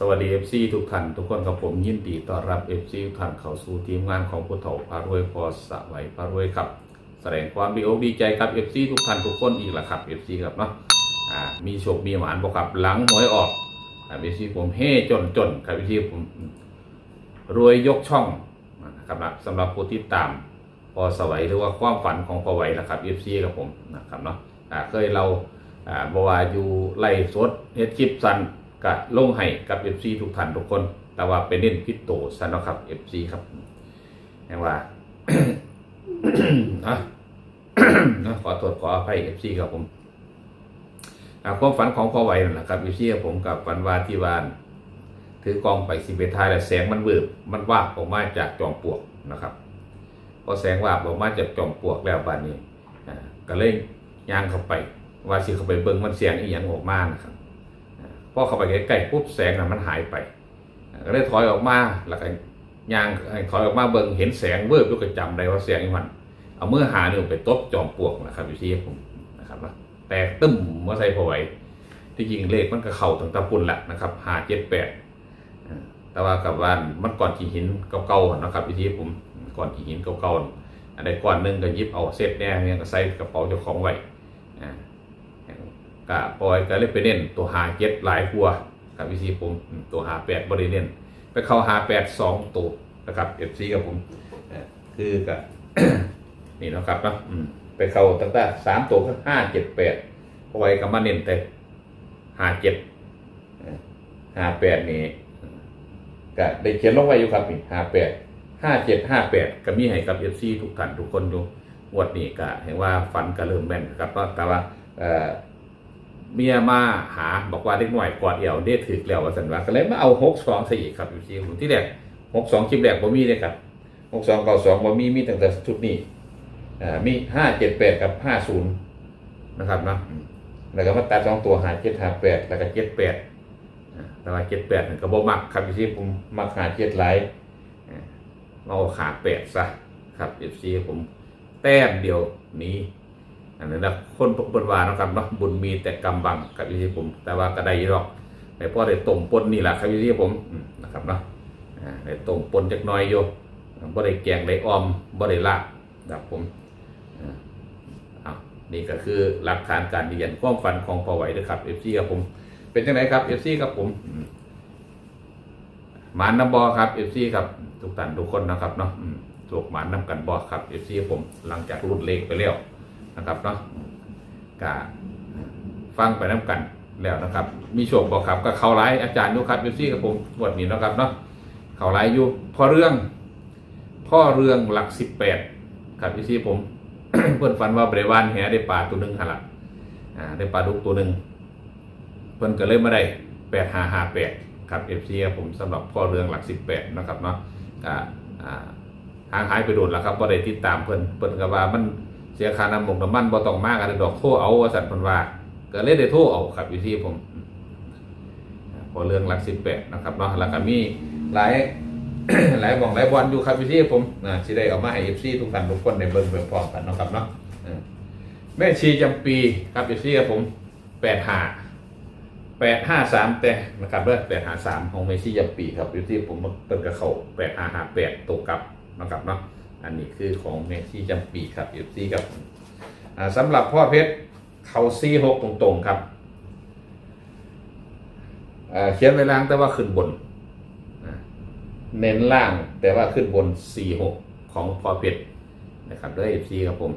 สวัสดี FC ทุกท่านทุกคนกับผมยินดีต้อนรับ FC ทุกท่านเข้าสู่ทีมงานของผู้เฒ่าพารวยพอสะไหวพารวยครับ แสดงความดีอกดีใจครับ FC ทุกท่านทุกคนอีกแล้วครับ FC ครับเนาะอ่ามีโชคมีหมานบอกครับหลังหวยออกอ่า FC ผมเฮ่จนจนครับ FC ผมรวยยกช่องนะครับสำหรับผู้ที่ตามพอสวัยหรือว่าความฝันของพอไหวนะครับ FC ครับผมนะครับเนาะอ่าเคยเราอ่าบว่าอยู่ไล่สดเฮ็ดคลิปสั้น กะลงให้กับ FC ทุกท่านทุกคน แต่ว่าเป็นเน้นพิษโตซะเนาะครับ FC ครับแปลว่านะขอโทษขออภัย FC ครับผมความฝันของพ่อไหวนั่นแหละครับ FC ครับผมกับฝันว่าที่บ้าน ถือกองไปสิเบทายแล้วแสงมันเวิบมันวาบออกมาจากจอมปลวกนะครับพอแสงวาบออกมาจากจอมปลวกแล้วบานนี้ก็เลยย่างเข้าไป ว่าสิเข้าไปเบิ่งมันเสียงอีหยังออกมานะครับ อ่าพอเข้าไปใกล้ๆปุ๊บแสงน่ะมันหายไปก็เลยถอยออกมาแล้วก็ย่างถอยออกมาเบิ่งเห็นแสงเวิร์บแล้วก็จำได้ว่าแสงอีมันเอาเมื่อหาเนี่ยไปตบจอมปลวกนะครับอยู่ที่ผมนะครับว่าแตกตึ้มมาใส่พอไหวที่จริงเลขมันก็เข่าตั้งตะปุ่นแหละนะครับหาเจ็ดแปดแต่ว่ากับว่ามันก่อนที่หินเก่าๆนะครับอยู่ที่ผมก่อนที่หินเก่าๆอันใดก่อนหนึงก็ยิบเอาเซตแน่เนี่ยก็ใส่กระเป๋าเจ้าของไว้ กะปล่อยก็เลยไปเน้นตัวหาเจ็ดหลายกลัวกับวิธีผมตัวหาแปดบริเน้นไปเข้าหาแปดสองตัวนะครับเอฟซีกับผมคือกะนี่นะครับนะไปเข้าตั้งแต่สามตัวก็ห้าเจ็ดแปดปล่อยกับมาเน้นแต่หาเจ็ดหาแปดนี่ก็ได้เขียนลงไว้อยู่ครับนี่หาแปดห้าเจ็ดห้าแปดก็มีให้กับเอฟซีทุกท่านทุกคนอยู่งวดนี้ก็เห็นว่าฝันก็เริ่มแม่นครับแต่ว่า เอ่อเมียมาหาบอกว่าเล็กหน่อยกอดเอวได้ถือแล้วว่าสันว่าก็เลยมาเอาหกสองใส่อีกครับอยู่ที่ผมที่แรกหกสองคลิปแรกบ่มีเลยครับหกสองเก้าสองบ่มีมีตั้งแต่ชุดนี้อ่ามีห้าเจ็ดแปดกับห้าศูนย์นะครับเนาะอืมแล้วก็มาตัดสองตัวหาเจ็ดหาแปดแล้วก็เจ็ดแปดอ่าแต่ว่าเจ็ดแปดก็บ่มักครับอยู่ที่ผมมักหาเจ็ดไลท์เอาขาแปดซะครับเอฟซีผมแต้มเดียวหนี้ อันนั้นนะคนบนวานะครับเนาะบุญมีแต่กำบังกับวิธีผม แต่ว่าก็ได้อยี่หรอกแต่พ่อได้ต้มปนนี่แหละครับวิธีผมนะครับเนาะอ่าได้ต้มปนจักน้อยอยู่บ่ได้แกงได้ออมบ่ได้ลาบครับผมอ่าเอานี่ก็คือหลักฐานการยืนยันความฝันของพอไหวนะครับเอฟซีครับผม เป็นจังไงครับเอฟซีครับผมหมานน้ำบอครับเอฟซีครับ ทุกท่านทุกคนนะครับเนาะถูกหมานน้ำกันบอครับเอฟซีผม หลังจากรุดเลขไปแล้ว นะครับเนาะกะฟังไปน้ำกันแล้วนะครับ มีโชคบอกครับก็เขาไลฟ์อาจารย์อยุครับยูซี่กับผมงวดนี้นะครับเนาะเขาไลฟ์อยู่พ่อเรื่อง พ่อเรื่องหลักสิบแปดครับยูซี่ผม เพื่อนฝันว่าบริวารแหได้ปลาตัวหนึ่งหนละอ่าได้ปลาดุกตัวหนึ่งเพื่อนก็เลยมาได้แปดห้าห้าแปดครับเอฟซีผมสำหรับพ่อเรื่องหลักสิบแปดนะครับเนาะอ่าห่างหายไปโดนแล้วครับว่าได้ติดตามเพื่อนเพื่อนก็ว่ามัน เสียค่าน้ำมงน้ำมันบ่ต้องมากอะไรดอกโทรเอาว่าสันเพันว่าก็เลยได้โทเอาครับอยู่ที่ผมพอเรื่องหลักสิบแปดนะครับเนาะแล้วก็มีหลายหลายบ่องหลายบอลอยู่ครับอยู่ที่ผมนะที่ได้เอามาให้เอฟซีทุกท่านทุกคนในเบิ่งเบิ่งพร้อมกันนะครับเนาะแม่ชีจำปีครับเอฟซีกับผมแปดห้าแปดห้าสามแต่นะครับเด้อแปดห้าสามของเมซี่จำปีครับอยู่ที่ผมเปิดกระเขาแปดห้าห้าแปดตกกลับนะครับเนาะ อันนี้คือของเมซี่จำปีครับเอฟซีครับสำหรับพ่อเพชรเขาซีหกตรงๆครับเขียนไว้ล่างแต่ว่าขึ้นบน เน้นล่างแต่ว่าขึ้นบนสี่หกของพ่อเพชรนะครับด้วยเอฟซีครับผม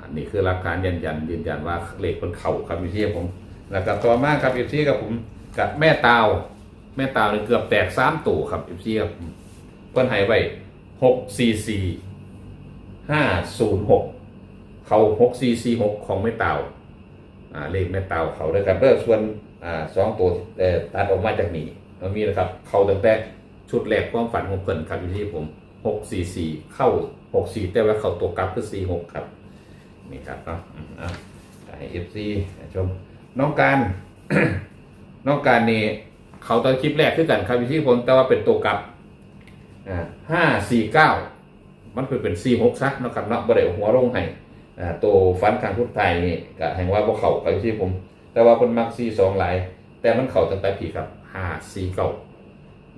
อันนี้คือหลักการยืนยันยืนยันว่าเลขบนเข่าครับเอฟซีผมแล้วก็ต่อมากครับเอฟซีครับผมกับแม่ตาวแม่ตาวนี่เกือบแตกสามตัวครับเอฟซีครับ เพิ่นให้ไว้หกสี่สี่ห้าศูนย์หกเขาหกสี่สี่หกของไม่เต่าอ่าเลขไม่เต่าเขาด้วยครับเด้อส่วนอ่าสองตัวเอ่อตัดออกมาจากนี้มันมีนะครับ เขาตั้งแต่ชุดแรกความฝันของเพิ่นครับอยู่ที่ผมหกสี่สี่เข้าหกสี่แต่ว่าเขาตัวกลับคือสี่หกครับนี่ครับเนาะอืมอะให้เอฟซีชมน้องการน้องการนี่เขาตอนคลิปแรกคือกันครับอยู่ที่ผมแต่ว่าเป็นตัวกลับ ห้าสี่เก้ามันคือเป็นสี่หกซักนะครับเนาะบริเวหัวลงให้ตัวฟันทางทุกไทยนี่ก็แห่งว่าพวกเขาไปที่ผม แต่ว่าคนมักสี่สองหลาย แต่มันเข่าตั้งแต่ปีครับห้าสี่เก้า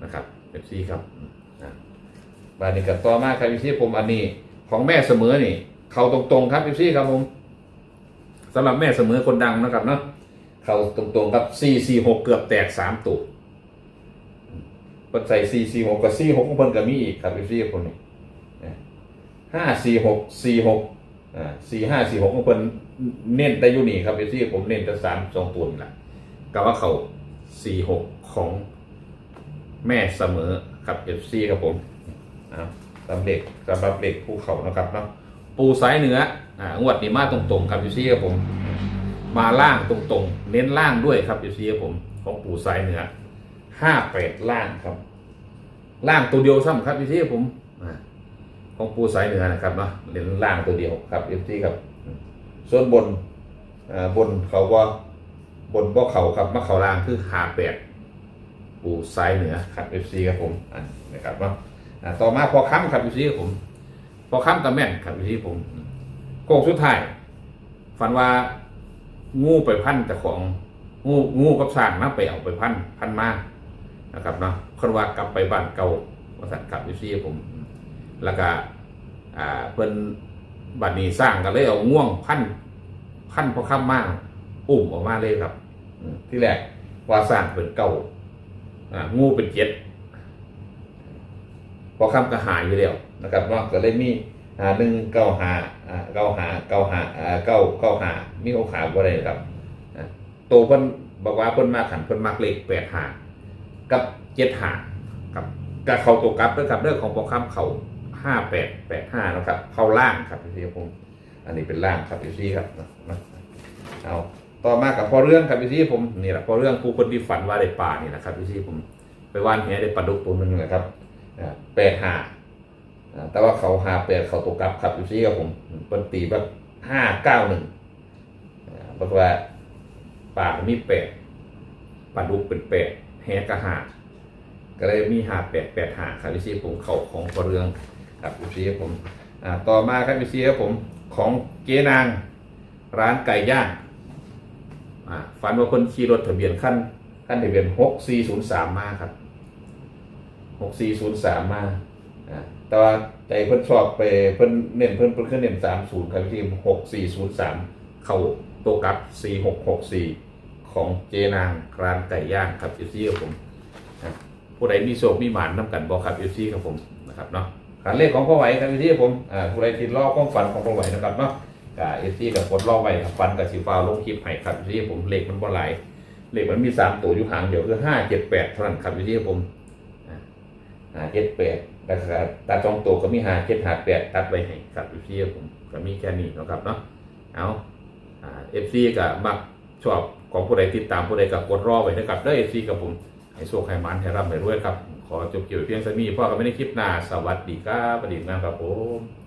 นะครับเอฟซีครับบานนี้กับต่อมาครับเอฟซีผมอันนี้ของแม่เสมอนี่ เข่าตรงๆครับเอฟซีครับผมสำหรับแม่เสมอคนดังนะครับเนาะเข่าตรงๆครับสี่สี่หกเกือบแตกสามตัว เพิ่นใส่สี่สี่หกกับสี่หกของเพิ่นก็มีอีกครับเอฟซีคนนี้ห้าสี่หกสี่หกอ่าสี่ห้าสี่หกของเพิ่นเน้นแต่อยูนี่ครับเอฟซีผมเน้นแต่สามสองตัวนี่แหละกับว่าเขาสี่หกของแม่เสมอครับเอฟซีครับผมอ่าสำเร็จสำหรับเด็กภูเขานะครับเนาะปูสายเหนืออ่างวดนี้มาตรงๆครับเอฟซีครับผมมาล่างตรงๆ เน้นล่างด้วยครับเอฟซีครับผมของปูสายเหนือ ห้าแปดล่างครับ ล่างตัวเดียวซ้ำครับเอฟซีครับผมของปูสายเหนือนะครับเนาะเน้นล่างตัวเดียวครับเอฟซีครับ ส่วนบนบนเขาก็บนบ่เขาครับมาเขาล่างคือหาแปดปูซ้ายเหนือครับเอฟซีครับผมอันนะครับเนาะอ่าต่อมาพอค้ำครับเอฟซีครับผม พอค้ำกับแม่นครับเอฟซีผมโค้งสุดท้ายฝันว่างูไปพันแต่ของงูงูกับสร้างนะไปเอาไปพันพันมา นะครับเนาะคนว่ากลับไปบ้านเก่าว่าสันครับเอฟซีผม แล้วก็อ่าเพิ่นบัดนี้สร้างก็เลยเอาง่วงพันพันพอค้ำมมาอุ้มออกมาเลยครับ ที่แรกว่าสร้างเป็นเก่าอ่างูเป็นเจ็ดพอคำก็หายอยู่แล้วนะครับว่าก็เลยมีอ่าหนึ่งเก้าหาอ่าเก้าหาเก้าหาอ่าเก้าเก้าหามีโอกาสว่าอะไรครับโตเพิ่นบอกว่าเพิ่นมากขันเพิ่นมากเลขแปดหา กับเจ็ดหาครับกับเขาตัวกลับด้วยครับเรื่องของพอคำเขาห้าแปดแปดห้านะครับ เข้าล่างครับพี่ผมอันนี้เป็นล่างครับพี่ครับนะเอาต่อมากับพอเรื่องครับพี่ซีผมนี่แหละพอเรื่องผู้คนที่ฝันว่าได้ป่านี่นะครับพี่ซีผมไปว่านแหได้ปลาดุกตัวหนึ่งนะครับแปดหาอ่าแต่ว่าเขาหาแปดเขาตกกลับครับพี่ซีครับผมเป็นตีแบบห้าเก้าหนึ่งบอกว่าป่ากมีแปดปลาดุกเป็นแปด แหก็หาก็เลยมีหาแปดแปดหาครับพี่ซีผมเขาของพอเรืองครับพี่ซีครับผมต่อมาครับพี่ซีครับผมของเจ๊นางร้านไก่ย่างฝันว่าคนขี่รถทะเบียนขั้นขั้นทะเบียนหกสี่ศูนย์สามมาครับหกสี่ศูนย์สามมาแต่ว่าใจเพิ่นชอบไปเพิ่นเน้นเพิ่นเพิ่นขึ้นเน้นสามศูนย์ครับที่หกสี่ศูนย์สามเข้าตัวกับสี่หกหกสี่ ของเจนางร้านไก่ย่างครับเอฟซีครับผมผู้ใดมีโชคมีหมานน้ำกันบอกครับเอฟซีครับผมนะครับเนาะการเลขของพ่อไหวครับเอฟซีครับผมอ่าผู้ใดที่อความฝันของพ่อไหวนะครับเนาะกับเอฟซีกับกดล่อไว้ครับฟันกับสีฟ้าลงคลิปให้ครับที่ผมเลขมันบ่หลายเลขมันมีสามตัวอยู่หางเดียวคือห้าเจ็ดแปดเท่านั้นครับที่ผมห้าเจ็ดแปดแล้วก็ตัดสองตัวก็มีห้าเจ็ดห้าแปดตัดไว้ให้ครับที่ผมก็มีแค่นี้นะครับเนาะเอาเอฟซีกับมักชอบ ของผู้ใดติดตามผู้ใดกับกดรอไว้นะครับเด้อเอซีกับผมให้โชคให้มันให้ร่ำให้รวยครับ ขอจบเกี่ยวเพียงสักนี้พ่อก็ไม่ได้คลิปหน้าสวัสดีครับประดิษฐ์นครับผม